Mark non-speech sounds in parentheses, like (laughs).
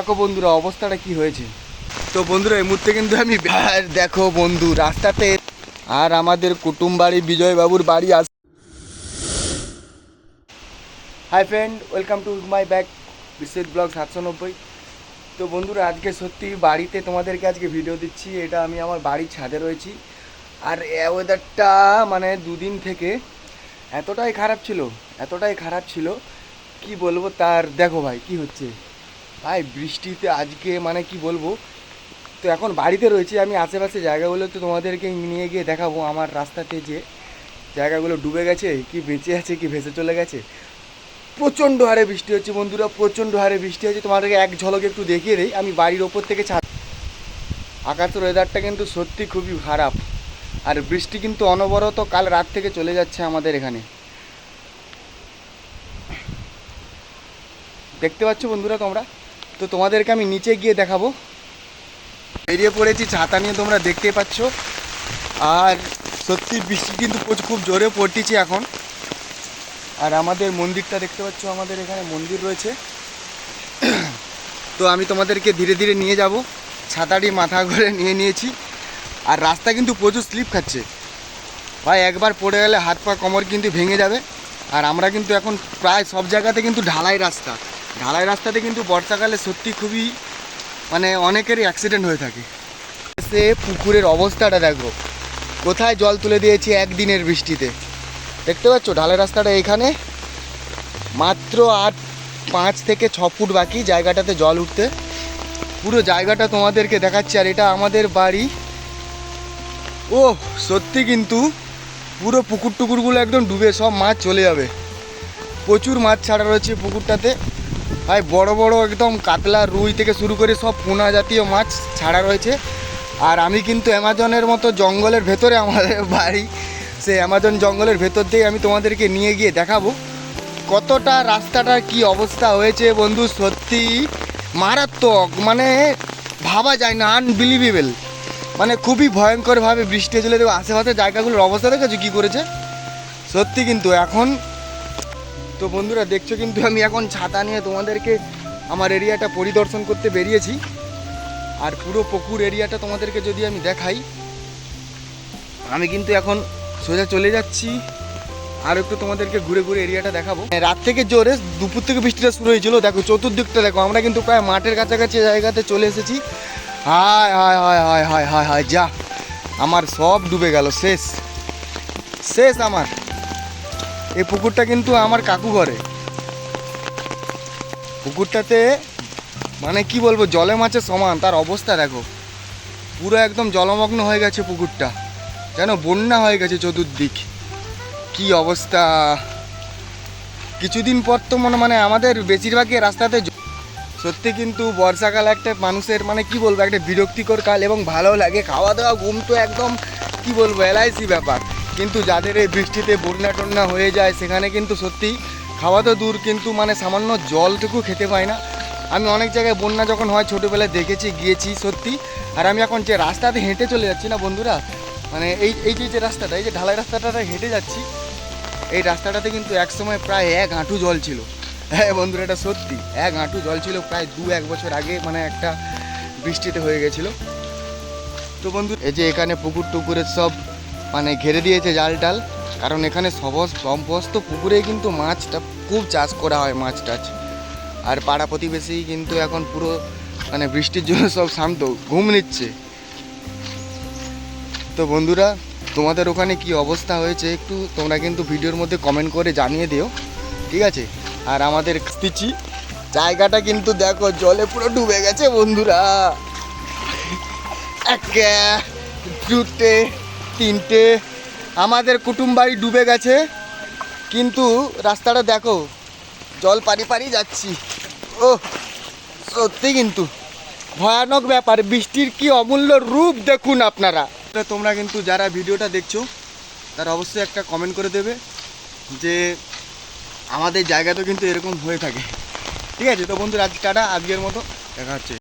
দেখো বন্ধুরা অবস্থাটা কি হয়েছে? তো বন্ধুরা এই মুহূর্তে কিন্তু আমি আর দেখো বন্ধু রাস্তাতে আর আমাদের কুটুম বাড়ি বিজয়বাবুর বাড়ি আস hi friend welcome to my back Biswajit blog সাতশো নব্বই। তো বন্ধুরা আজকে সত্যি বাড়িতে তোমাদেরকে আজকে ভিডিও দিচ্ছি এটা আমি আমার বাড়ির ছাদে রয়েছি। আর ওয়েদারটা মানে দুদিন থেকে এতটাই খারাপ ছিল এতটাই খারাপ ছিল কি বলব তার? দেখো ভাই কি হচ্ছে? ভাই, বৃষ্টিতে আজকে মানে কি বলব? তো এখন বাড়িতে রয়েছি আমি, আশেপাশে জায়গাগুলোতে তোমাদেরকে নিয়ে গিয়ে দেখাবো আমার রাস্তাতে যে জায়গাগুলো ডুবে গেছে, কি বেঁচে আছে, কি ভেসে চলে গেছে। প্রচণ্ড হারে বৃষ্টি হচ্ছে বন্ধুরা, প্রচণ্ড হারে বৃষ্টি হচ্ছে। তোমাদেরকে এক ঝলকে একটু দেখিয়ে দিই, আমি বাড়ির ওপর থেকে ছাদ আকাশের ওয়েদারটা কিন্তু সত্যি খুবই খারাপ। আর বৃষ্টি কিন্তু অনবরত কাল রাত থেকে চলে যাচ্ছে আমাদের এখানে। দেখতে পাচ্ছ বন্ধুরা তোমরা? তো তোমাদেরকে আমি নিচে গিয়ে দেখাবো। বেরিয়ে পড়েছি, ছাতা নিয়ে তোমরা দেখতে পাচ্ছ। আর সত্যি বৃষ্টি কিন্তু খুব জোরে পড়তেছে এখন। আর আমাদের মন্দিরটা দেখতে পাচ্ছ, আমাদের এখানে মন্দির রয়েছে। তো আমি তোমাদেরকে ধীরে ধীরে নিয়ে যাব। ছাতাটি মাথা করে নিয়ে নিয়েছি। আর রাস্তা কিন্তু প্রচুর স্লিপ খাচ্ছে। ভাই, একবার পড়ে গেলে হাত পা কোমর কিন্তু ভেঙে যাবে। আর আমরা কিন্তু এখন প্রায় সব জায়গাতে কিন্তু ঢালাই রাস্তা। ঢালাই রাস্তাতে কিন্তু বর্ষাকালে সত্যি খুবই মানে অনেকেরই অ্যাক্সিডেন্ট হয়ে থাকে। সে পুকুরের অবস্থাটা দেখো। কোথায় জল তুলে দিয়েছি একদিনের বৃষ্টিতে? দেখতে পাচ্ছ? ঢালাই রাস্তাটা এখানে। মাত্র আর পাঁচ থেকে ছ ফুট বাকি জায়গাটাতে জল উঠতে। পুরো জায়গাটা তোমাদেরকে দেখাচ্ছি, আর এটা আমাদের বাড়ি। ও, সত্যি কিন্তু পুরো পুকুর টুকুরগুলো একদম ডুবে, সব মাছ চলে যাবে। প্রচুর মাছ ছাড়া রয়েছে পুকুরটাতে। ভাই, বড় বড় একদম কাতলা রুই থেকে শুরু করে সব পোনা জাতীয় মাছ ছাড়া রয়েছে। আর আমি কিন্তু অ্যামাজনের মতো জঙ্গলের ভেতরে আমাদের (laughs) বাড়ি সে অ্যামাজন জঙ্গলের ভেতর দিয়ে আমি তোমাদেরকে নিয়ে গিয়ে দেখাবো কতটা রাস্তাটার কি অবস্থা হয়েছে বন্ধু, সত্যি মারাত্মক মানে ভাবা যায় না আনবিলিভেবল মানে খুবই ভয়ঙ্করভাবে বৃষ্টি চলে দেবো আশেপাশে জায়গাগুলোর অবস্থা দেখেছ কী করেছে? সত্যি কিন্তু, এখন তো বন্ধুরা, দেখছ কিন্তু আমি এখন ছাতা নিয়ে তোমাদেরকে আমার এরিয়াটা পরিদর্শন করতে বেরিয়েছি। আর পুরো পুকুর এরিয়াটা তোমাদেরকে যদি আমি দেখাই, আমি কিন্তু এখন সোজা চলে যাচ্ছি। আর একটু তোমাদেরকে ঘুরে ঘুরে এরিয়াটা দেখাবো। রাত থেকে জোরে দুপুর থেকে বৃষ্টিটা শুরু হয়েছিল। দেখো, চতুর্দিকটা দেখো, আমরা কিন্তু প্রায় মাঠের কাছাকাছি জায়গাতে চলে এসেছি। হায় হায় হায় হায় হায় হায় হায়, যা, আমার সব ডুবে গেল, শেষ শেষ আমার। এই পুকুরটা কিন্তু আমার কাকু ঘরে। পুকুরটাতে মানে কি বলব, জলে মাছের সমান, তার অবস্থা দেখো। পুরো একদম জলমগ্ন হয়ে গেছে পুকুরটা। যেন বন্যা হয়ে গেছে চতুর্দিক। কি অবস্থা। কিছুদিন পর তো মনে মানে আমাদের বেশিরভাগই রাস্তাতে সত্যি কিন্তু বর্ষাকাল একটা মানুষের মানে কি বলব, একটা বিরক্তিকর কাল এবং ভালো লাগে। খাওয়া দাওয়া, ঘুম তো একদম কি বলব, এলআইসি ব্যাপার। কিন্তু যাদের এই বৃষ্টিতে বন্যা টন্যা হয়ে যায়, সেখানে কিন্তু সত্যি খাওয়া তো দূর, কিন্তু মানে সামান্য জলটুকু খেতে পায় না। আমি অনেক জায়গায় বন্যা যখন হয়, ছোটোবেলায় দেখেছি, গিয়েছি সত্যি। আর আমি এখন যে রাস্তাতে হেঁটে চলে যাচ্ছি না বন্ধুরা মানে এই এই যে যে রাস্তাটা, এই যে ঢালাই রাস্তাটাতে হেঁটে যাচ্ছি, এই রাস্তাটাতে কিন্তু একসময় প্রায় এক হাঁটু জল ছিল। হ্যাঁ বন্ধুরা, এটা সত্যি, এক হাঁটু জল ছিল প্রায় দু এক বছর আগে মানে একটা বৃষ্টিতে হয়ে গেছিল। তো বন্ধু, এই যে এখানে পুকুর টুকুরের সব মানে ঘেরে দিয়েছে জাল টাল। কারণ এখানে সমস্ত পুকুরে কিন্তু মাছটা, খুব চাষ করা হয় মাছ টাছ। আর পাড়া প্রতিবেশী কিন্তু এখন পুরো মানে বৃষ্টির জন্য সব শান্ত, ঘুম নিচ্ছে। তো বন্ধুরা, তোমাদের ওখানে কি অবস্থা হয়েছে একটু তোমরা কিন্তু ভিডিওর মধ্যে কমেন্ট করে জানিয়ে দিও, ঠিক আছে? আর আমাদের দিচ্ছি জায়গাটা কিন্তু দেখো, জলে পুরো ডুবে গেছে বন্ধুরা। একটা দুটে তিনটে। আমাদের কুটুম বাড়ি ডুবে গেছে। কিন্তু রাস্তাটা দেখো, জল পারি পারি যাচ্ছি। ও সত্যি কিন্তু। ভয়ানক ব্যাপার, বৃষ্টির কি অমূল্য রূপ দেখুন আপনারা। তো তোমরা কিন্তু যারা ভিডিওটা দেখছ, তারা অবশ্যই একটা কমেন্ট করে দেবে যে, আমাদের জায়গাতেও কিন্তু এরকম হয়ে থাকে। ঠিক আছে, তো বন্ধুরা, আজ টাটা, আজকের মতো, দেখা হচ্ছে।